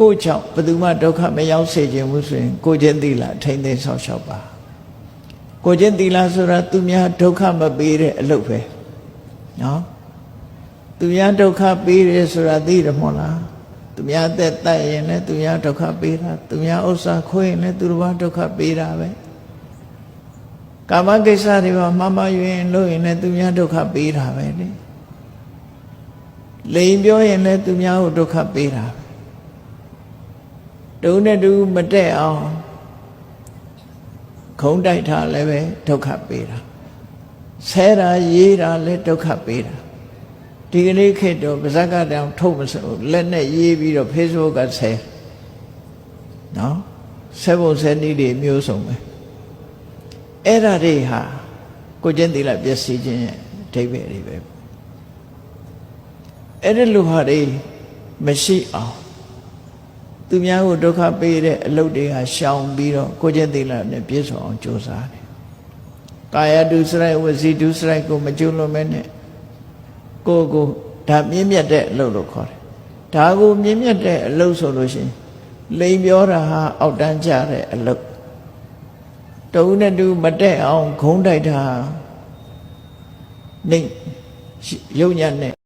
ကိုယ့်ကြောင့်ဘယ်သူမှဒုက္ခမရောက်စေခြင်းဘူးဆိုရင် ကိုယ်ချင်းသီလထိမ့်သိမ်းဆောက်ရှောက်ပါကိုယ်ချင်းသီလဆိုတာသူများဒုက္ခမပေးတဲ့အလုပ်ပဲနော်သူများဒုက္ခပေးတယ်ဆိုတာသိတယ်မဟုတ်လားသူများအသက်တတ်ရင်လည်းသူများဒုက္ခပေးတာသူများဥစ္စာခွေးရင်လည်းသူတို့ဘာဒုက္ခပေးတာပဲကာမကိစ္စတွေမှာမမယွင်လို့ရင်လည်းသူများဒုက္ခပေးတာပဲလေလိန်ပြောရင်လည်းသူများကိုဒုက္ခပေးတာပဲ တုံးနဲ့တူမတက်အောင်ခုံးတိုက်ထားလည်းပဲဒုက္ခပေးတာဆဲတာရေးတာလည်းဒုက္ခပေးတာဒီကနေ့ခေတ်တော့ပါဇက်ကတောင်ထုတ်မစို့လက်နဲ့ရေးပြီးတော့ Facebook ကဆဲနော်ဆဲပုံဆဲနည်းတွေမျိုးစုံပဲအဲ့ဒါတွေဟာကိုကျင့်သီလပျက်စီးခြင်းရဲ့အဓိပ္ပာယ်တွေပဲအဲ့ဒီလူဟာတွေမရှိအောင် သူများကိုဒုက္ခပေးတဲ့အလုပ်တွေကရှောင်ပြီးတော့ကိုကျင့်သီလနဲ့ပြည့်စုံအောင်ကြိုးစားတယ်ကာယတုစရိုက်ဝစီတုစရိုက်ကိုမကျွလွန်မဲနဲ့ကိုယ်ကိုဒါမြင့်မြတ်တဲ့အလုပ်လို့ခေါ်တယ်ဒါကိုမြင့်မြတ်တဲ့အလုပ်ဆိုလို့ရှိရင်လိန်ပြောတာဟာအောက်တန်းကျတဲ့အလုပ်တုံးနဲ့တူမတက်အောင်ခုံးတိုက်တာနေရုပ်ညံ့နဲ့